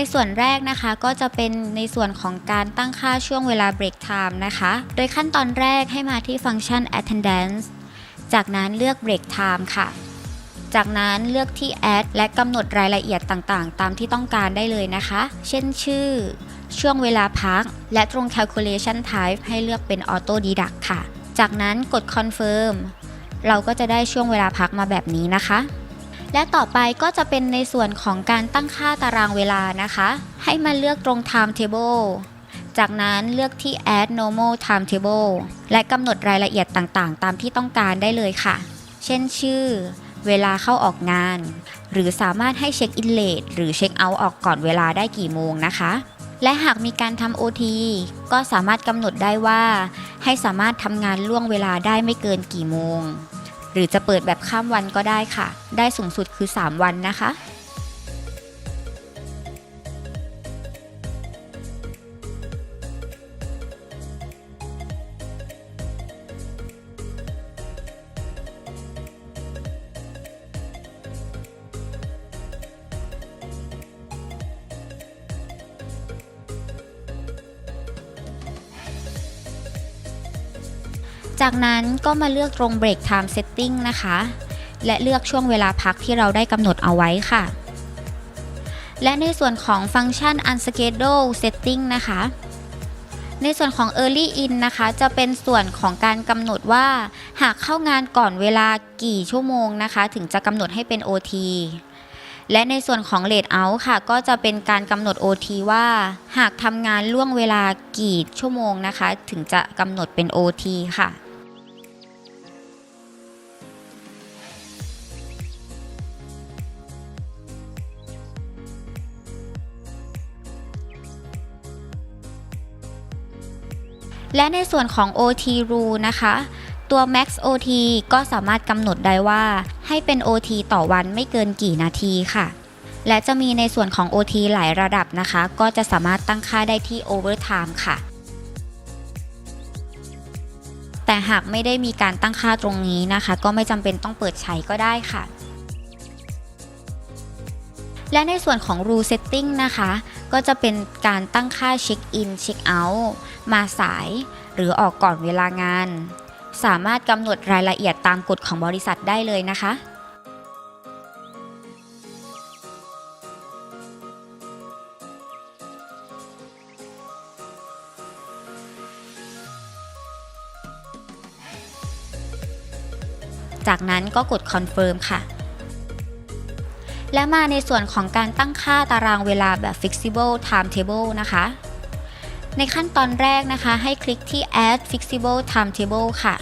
ในส่วนแรกนะคะก็จะเป็นในส่วนของการตั้งค่าช่วงเวลา break time นะคะ โดยขั้นตอนแรกให้มาที่ฟังก์ชัน attendance จากนั้นเลือก break time ค่ะ จากนั้นเลือกที่ add และกำหนดรายละเอียดต่างๆ ตามที่ต้องการได้เลยนะคะ เช่นชื่อ ช่วงเวลาพัก และตรง calculation type ให้เลือกเป็น auto deduct ค่ะ จากนั้นกด confirm เราก็จะได้ช่วงเวลาพักมาแบบนี้นะคะ และต่อไปก็จะเป็นในส่วนของการตั้งค่าตารางเวลานะคะ ให้มาเลือกตรง timetable จากนั้นเลือกที่ add normal timetable และกำหนดรายละเอียดต่างๆ ตามที่ต้องการได้เลยค่ะ เช่นชื่อ เวลาเข้าออกงาน หรือสามารถให้เช็คอินเลทหรือเช็คเอาท์ออกก่อนเวลาได้กี่โมงนะคะและหากมีการทำ OT ก็สามารถกำหนดได้ว่า ให้สามารถทำงานล่วงเวลาได้ไม่เกินกี่โมง รือจะเปิดแบบข้ามวันก็ได้ค่ะ ได้สูงสุดคือ 3 วันนะคะ จากนั้นก็มาเลือกตรง break time setting นะคะ และเลือกช่วงเวลาพักที่เราได้กำหนดเอาไว้ค่ะ และในส่วนของฟังก์ชัน unschedule setting นะคะ ในส่วนของ early in นะคะ จะเป็นส่วนของการกำหนดว่า หากเข้างานก่อนเวลากี่ชั่วโมงนะคะ ถึงจะกำหนดให้เป็น OT และในส่วนของ late out ค่ะ ก็จะเป็นการกำหนด OT ว่า หากทำงานล่วงเวลากี่ชั่วโมงนะคะ ถึงจะกำหนดเป็น OT ค่ะ และในส่วนของ OT rule นะคะตัว max OT ก็สามารถกำหนดได้ว่า ให้เป็น OT ต่อวันไม่เกินกี่นาทีค่ะ และจะมีในส่วนของ OT หลายระดับนะคะ ก็จะสามารถตั้งค่าได้ที่ overtime ค่ะ แต่หากไม่ได้มีการตั้งค่าตรงนี้นะคะ ก็ไม่จำเป็นต้องเปิดใช้ก็ได้ค่ะ และในส่วนของ rule setting นะคะ ก็จะเป็นการตั้งค่า check in check out มาสาย หรือออกก่อนเวลางาน สามารถกำหนดรายละเอียดตามกฎของบริษัทได้เลยนะคะจากนั้นก็กด confirm ค่ะ และมาในส่วนของการตั้งค่าตารางเวลาแบบ flexible timetable นะคะ ในขั้นตอนแรกนะคะ ให้คลิกที่ add flexible timetable ค่ะ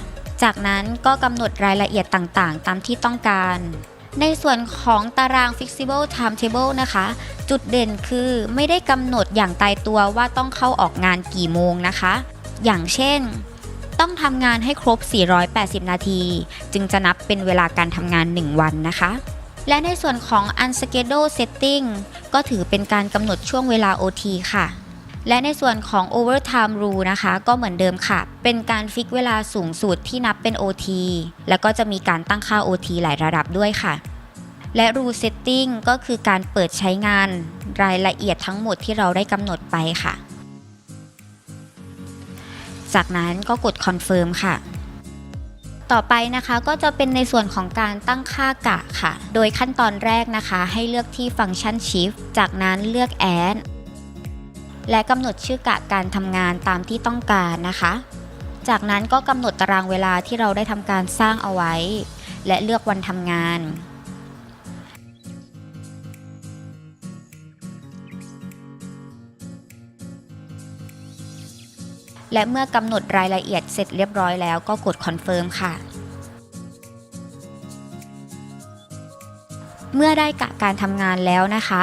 จากนั้นก็กำหนดรายละเอียดต่างๆ ตามที่ต้องการ ในส่วนของตาราง flexible timetable นะคะ จุดเด่นคือไม่ได้กำหนดอย่างตายตัวว่าต้องเข้าออกงานกี่โมงนะคะ อย่างเช่นต้องทำงานให้ครบ 480 นาที จึงจะนับเป็นเวลาการทำงาน 1 วันนะคะ และในส่วนของ unscheduled setting ก็ถือเป็นการกำหนดช่วงเวลา OT ค่ะ และในส่วนของ overtime rule นะคะ ก็เหมือนเดิมค่ะ เป็นการฟิกเวลาสูงสุดที่นับเป็น OT แล้วก็จะมีการตั้งค่า OT หลายระดับด้วยค่ะ และ rule setting ก็คือการเปิดใช้งานรายละเอียดทั้งหมดที่เราได้กำหนดไปค่ะ จากนั้นก็กด confirm ค่ะ ต่อไปนะคะก็จะเป็นในส่วนของการตั้งค่ากะค่ะ โดยขั้นตอนแรกนะคะ ให้เลือกที่ฟังก์ชัน shift จากนั้นเลือก add และกำหนดชื่อกะการทำงานตามที่ต้องการนะคะ จากนั้นก็กำหนดตารางเวลาที่เราได้ทำการสร้างเอาไว้ และเลือกวันทำงาน และเมื่อกำหนดรายละเอียดเสร็จเรียบร้อยแล้วก็กด confirm ค่ะ เมื่อได้กะการทำงานแล้วนะคะ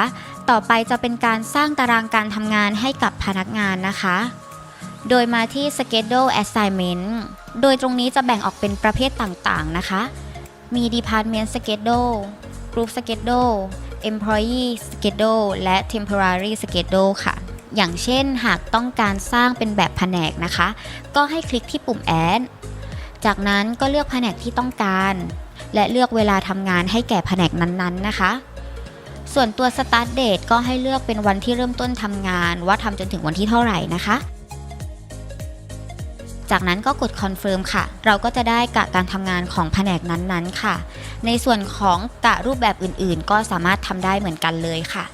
ต่อไปจะเป็นการสร้างตารางการทำงานให้กับพนักงานนะคะ โดยมาที่ schedule assignment โดยตรงนี้จะแบ่งออกเป็นประเภทต่างๆนะคะ มี department schedule group schedule employee schedule และ temporary schedule ค่ะ อย่างเช่นหากต้องการสร้างเป็นแบบแผนกนะคะ ก็ให้คลิกที่ปุ่ม add จากนั้นก็เลือกแผนกที่ต้องการ และเลือกเวลาทำงานให้แก่แผนกนั้นๆนะคะ ส่วนตัว start date ก็ให้เลือกเป็นวันที่เริ่มต้นทำงาน ว่าทำจนถึงวันที่เท่าไหร่นะคะ จากนั้นก็กด confirm ค่ะ เราก็จะได้กะการทำงานของแผนกนั้นๆ ค่ะ ในส่วนของกะรูปแบบอื่นๆ ก็สามารถทำได้เหมือนกันเลยค่ะ